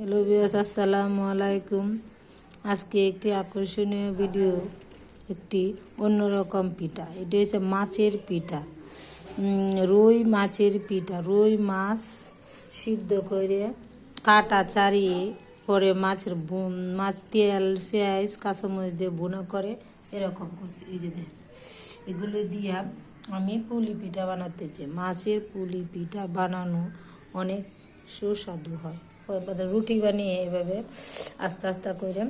Hello বিয়াস আসসালামু আলাইকুম। আজকে একটি আকর্ষণীয় ভিডিও, একটি অন্যরকম পিঠা। এটি হচ্ছে মাছের পিঠা। রুই মাছের পিঠা। রুই মাছ সিদ্ধ করে কাটা চারিয়ে পরে মাছের মাছ তেল, পেঁয়াজ, কাঁচামরিচ দিয়ে বোনা করে এরকম করছি। এই যে এগুলো দিয়া আমি পুলি পিঠা বানাতেছি মাছের পুলি পিঠা বানানো অনেক সুস্বাদু হয়। রুটি বানিয়ে এভাবে আস্তে আস্তে করে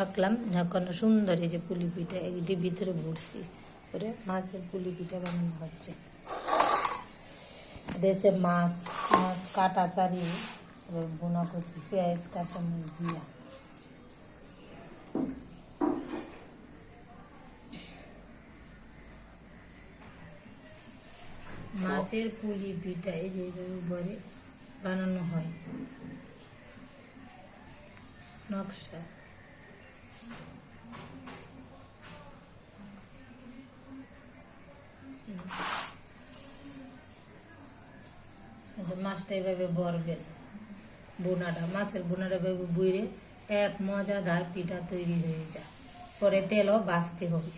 রাখলাম এখন সুন্দর এই যে পুলি পিঠা, এটি ভিতরে ভরছি করে মাছের পুলি পিঠা বানানো হচ্ছে। দেশে মাছ মাছ কাটা চারিয়ে এবার বোনা করছি, পেঁয়াজ, কাঁচামরিচ দিয়া। মাছের পুলি পিঠা এই যে ভরে বানানো হয়। নকশা। মাছটা এভাবে বরবেন বোনাটা, মাছের বোনাটা এভাবে বুইরে এক মজাদার পিঠা তৈরি হয়ে যায়। পরে তেলও বাঁচতে হবে।